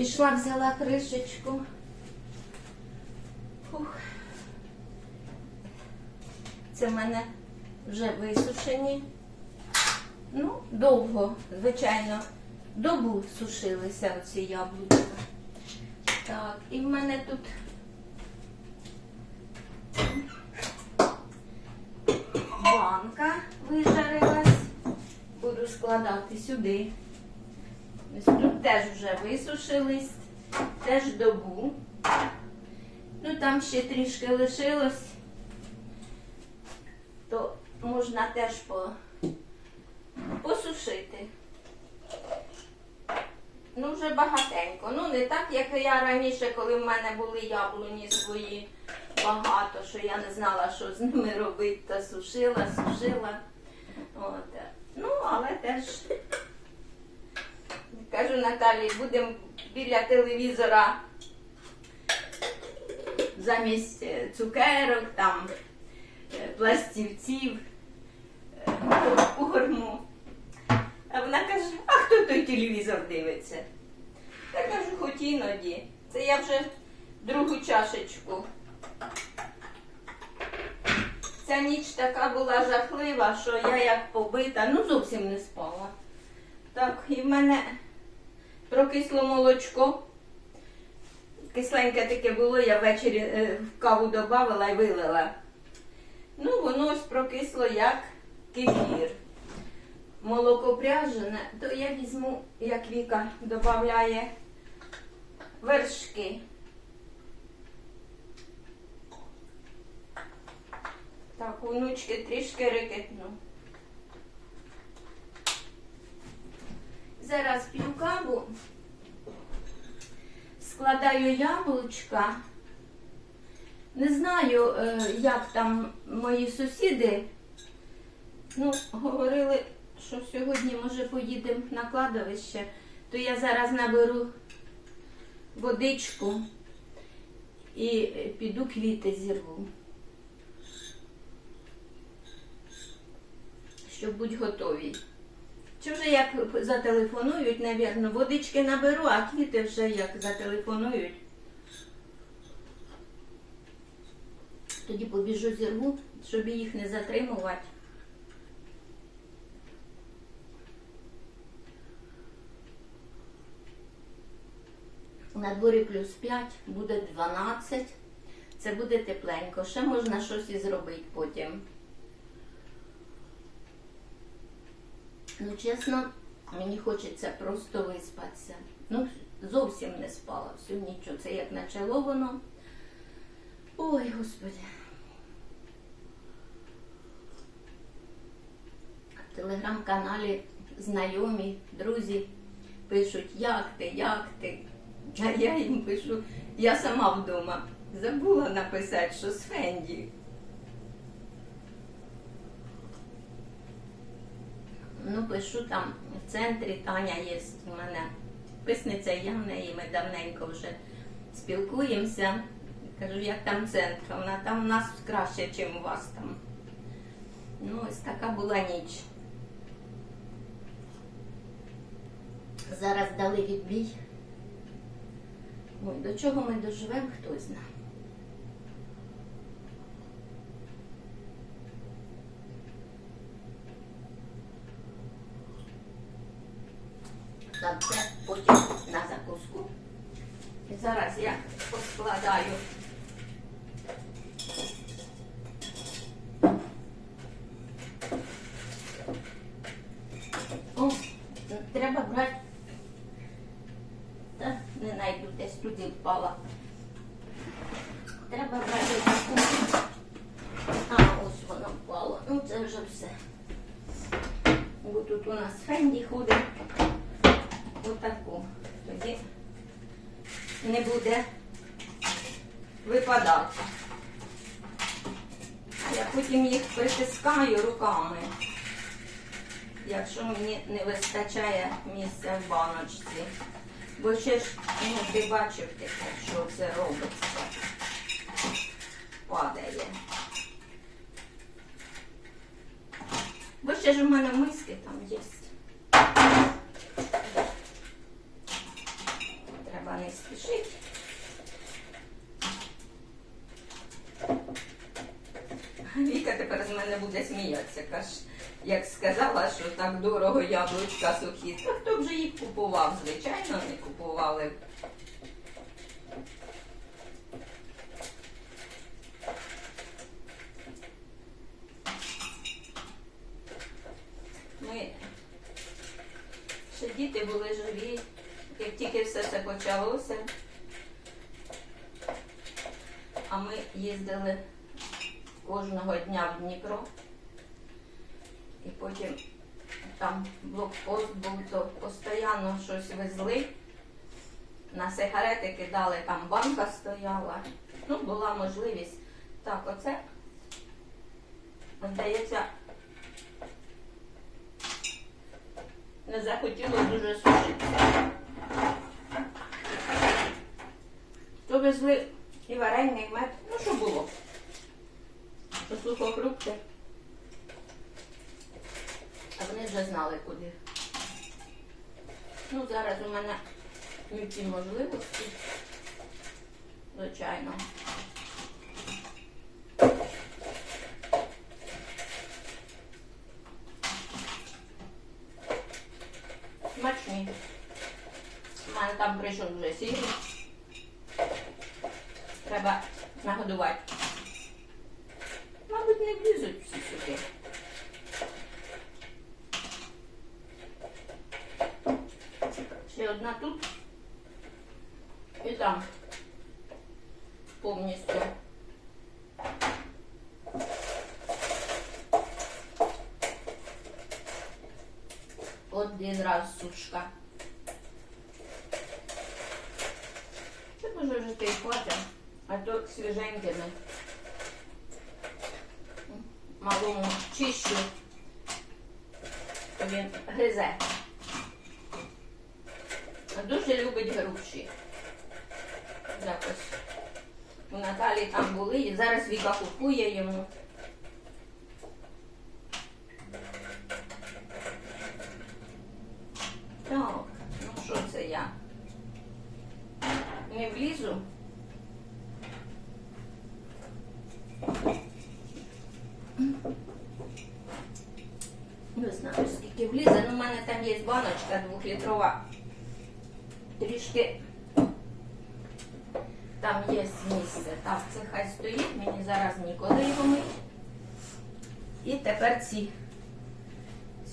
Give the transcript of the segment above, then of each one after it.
Пішла, взяла кришечку. Фух. Це в мене вже висушені. Ну, довго, звичайно, добу сушилися оці яблука. Так, і в мене тут банка вижарилась. Буду складати сюди. Ось тут теж вже висушились, теж добу. Ну там ще трішки лишилось, то можна теж по, посушити. Ну, вже багатенько. Ну, не так, як я раніше, коли в мене були яблуні свої багато, що я не знала, що з ними робити, та сушила, сушила. От. Ну, але теж кажу Наталі, будемо біля телевізора замість е, цукерок, там, е, пластівців, е, попкорму. А вона каже, а хто той телевізор дивиться? Та кажу, хоч іноді. Це я вже другу чашечку. Ця ніч така була жахлива, що я як побита, ну зовсім не спала. Так, і в мене прокисло молочко. Кисленьке таке було, я ввечері е, в каву додавала і вилила. Ну, воно ось прокисло як кефір. Молоко пряжене, то я візьму, як Віка додає, вершки. Так, внучки трішки рикетну. Зараз п'ю каву, складаю яблучка. Не знаю, е, як там мої сусіди. Ну, говорили, що сьогодні, може, поїдемо на кладовище, то я зараз наберу водичку і піду квіти зірву. Щоб бути готові. Чи вже як зателефонують, навірно, водички наберу, а квіти вже як зателефонують. Тоді побіжу зірву, щоб їх не затримувати. На дворі плюс 5, буде 12. Це буде тепленько. Ще можна щось і зробити потім. Ну, чесно, мені хочеться просто виспатися. Ну, зовсім не спала всю ніч. Це як начало воно. Ой, господи. В телеграм-каналі знайомі, друзі пишуть, як ти, як ти. А я їм пишу, я сама вдома. Забула написати, що з Фенді. Ну, пишу там в центрі Таня є у мене писниця, я в неї, ми давненько вже спілкуємося. Кажу, як там центр? Вона там у нас краще, ніж у вас там. Ну, ось така була ніч. Зараз дали відбій. Ой, до чого ми доживемо, хтось знає. Так, це потім на закуску. І зараз я поскладаю. О, треба брати. Та не знайду, десь туди впала. Треба брати таку. А, ось воно впало. Ну це вже все. Бо тут у нас фенді ходить. Отаку. Тоді не буде випадати. Я потім їх притискаю руками, якщо мені не вистачає місця в баночці. Бо ще ж ну, ти бачив, таке, що це робиться. Падає. Бо ще ж у мене миски там є. Треба не спішить. Віка тепер з мене буде сміятися. Каже, як сказала, що так дорого яблучка сухі, то хто б же їх купував? Звичайно, не купували. Ми ще діти були живі, як тільки все це почалося. А ми їздили кожного дня в Дніпро. І потім там блокпост був, то постійно щось везли. На сигарети кидали, там банка стояла. Ну, була можливість. Так, оце, здається, не захотіло дуже сушитися. То везли і варення, і мед. Ну, що було? Сухофрукти. А вони вже знали куди. Ну, зараз у мене не ті можливості. Звичайно. Смачні. У мене там прийшов вже сіль. Треба нагодувати. Не влізуть всі сюди. Ще одна тут і там повністю. Один раз сушка. Це може вже ти хватить, а то свіженькими. Малому чищу, він гризе. Дуже любить груші. Якось. У Наталі там були, і зараз Віка купує йому. Так, ну що це я? Не влізу. Не знаю, скільки влізе, ну в мене там є баночка двохлітрова. Трішки там є місце. Так, це хай стоїть, мені зараз ніколи його мить. І тепер ці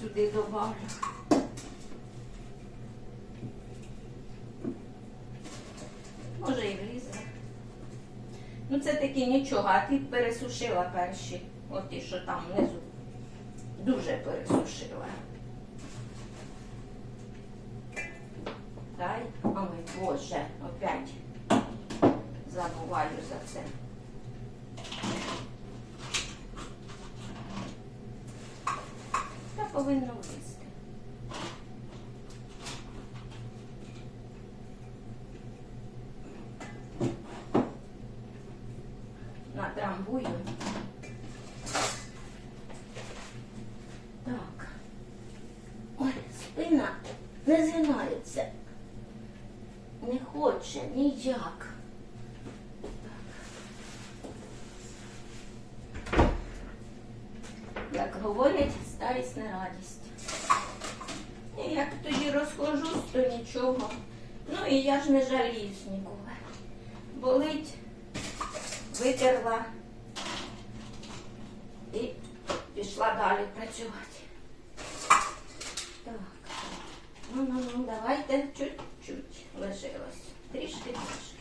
сюди добавлю. Може і влізе. Ну це такі нічого, а ти пересушила перші. От ті, що там внизу. Дуже пересушила. Ой, Боже, опять забуваю за це. Та повинно влізти. Натрамбую. Так. Ой, спина не згинається. Не хоче ніяк. Як говорять, старість не радість. І як тоді розхожусь, то нічого. Ну і я ж не жаліюсь ніколи. Болить, витерла і пішла далі працювати. Так. Ну, ну, ну, давайте чуть-чуть лишилось. Трішки трішки.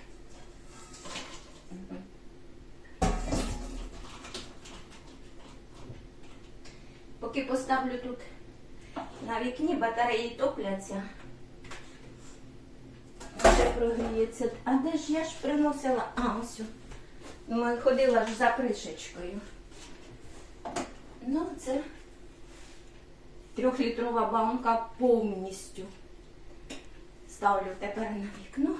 Поки поставлю тут на вікні, батареї топляться. Ще прогріється. А де ж я ж приносила? А, ось. о. Ну, ходила ж за кришечкою. Ну, це трьохлітрова банка повністю. Ставлю тепер на вікно.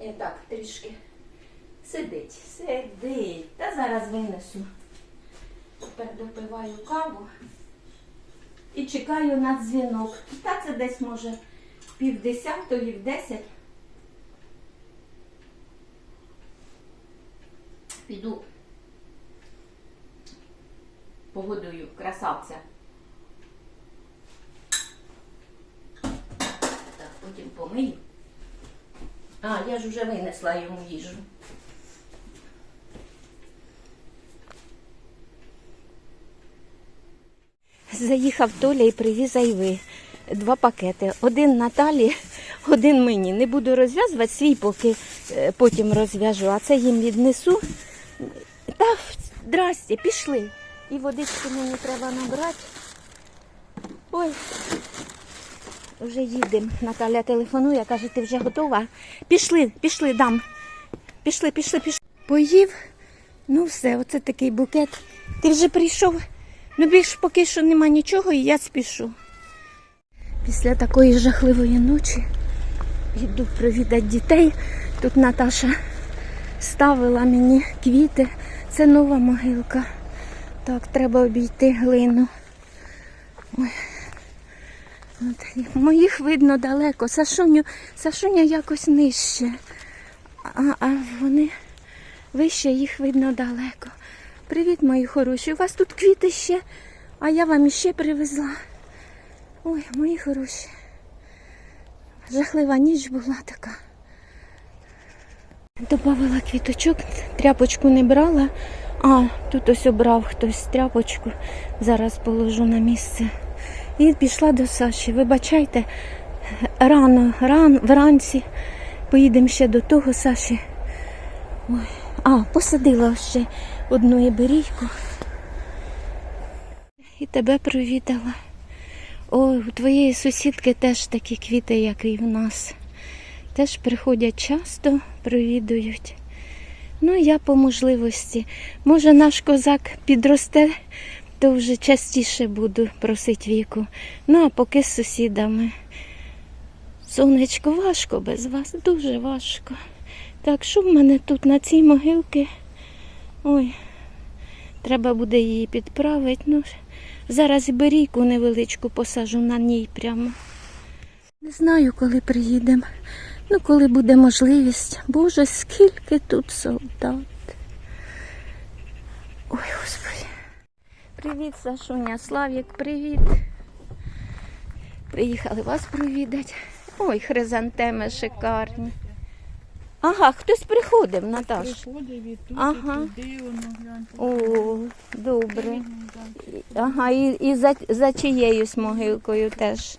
І Так, трішки. Сидить, сидить. Та зараз винесу. Тепер допиваю каву і чекаю на дзвінок. Та це десь, може, пів десятої, в десять. Піду погодую красавця. Так, потім помию. А, я ж вже винесла йому їжу. Заїхав Толя і привіз айви. Два пакети. Один Наталі, один мені. Не буду розв'язувати свій, поки е, потім розв'яжу, а це їм віднесу. Та здрасте, пішли. І водички мені треба набрати. Ой, вже їдемо. Наталя телефонує, каже, ти вже готова? Пішли, пішли, дам. Пішли, пішли, пішли. Поїв. Ну все, оце такий букет. Ти вже прийшов? Ну більш поки що нема нічого, і я спішу. Після такої жахливої ночі йду провідати дітей. Тут Наташа ставила мені квіти. Це нова могилка. Так, треба обійти глину. Ой. Моїх видно далеко. Сашуню, Сашуня якось нижче. А, а вони вище, їх видно далеко. Привіт, мої хороші. У вас тут квіти ще, а я вам іще привезла. Ой, мої хороші. Жахлива ніч була така. Добавила квіточок, тряпочку не брала. А, тут ось обрав хтось тряпочку. Зараз положу на місце. І пішла до Саші. Вибачайте, рано, ран, вранці. Поїдемо ще до того Саші. Ой. А, посадила ще одну іберійку. І тебе привітала. Ой, у твоєї сусідки теж такі квіти, як і в нас. Теж приходять часто, провідують. Ну, я по можливості. Може, наш козак підросте, то вже частіше буду просити віку. Ну, а поки з сусідами. Сонечко, важко без вас, дуже важко. Так, що в мене тут на цій могилці? Ой, треба буде її підправити. Ну, зараз берійку невеличку посажу на ній прямо. Не знаю, коли приїдемо. Ну, коли буде можливість. Боже, скільки тут солдат. Ой, Господи. Привіт, Сашуня, Славік, привіт. Приїхали вас провідати. Ой, хризантеми шикарні. Ага, хтось приходив, Наташ. Приходив і тут, Ага. і туди, воно гляньте. О, добре. Ага, і, і за, за чиєюсь могилкою теж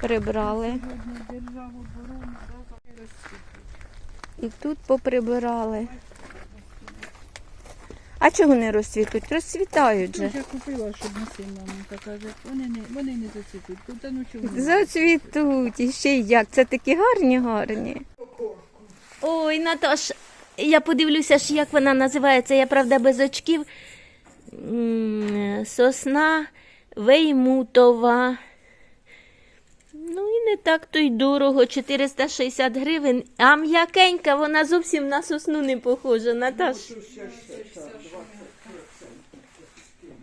прибрали. І тут поприбирали. А чого не розцвітуть? Розцвітають же. Я купила, щоб не сильно мамка каже, вони не, вони не зацвітуть. Тут, ну чого? Зацвітуть. І ще й як. Це такі гарні, гарні. Ой, Наташ, я подивлюся, ж, як вона називається. Я, правда, без очків. Сосна Веймутова. Не так то й дорого, 460 гривень. А м'якенька, вона зовсім на сосну не похожа, Наташ.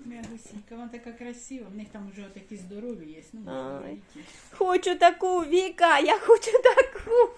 М'ягусінька, вона така красива, в них там вже такі здорові є. Ну. Хочу таку, Віка, я хочу таку.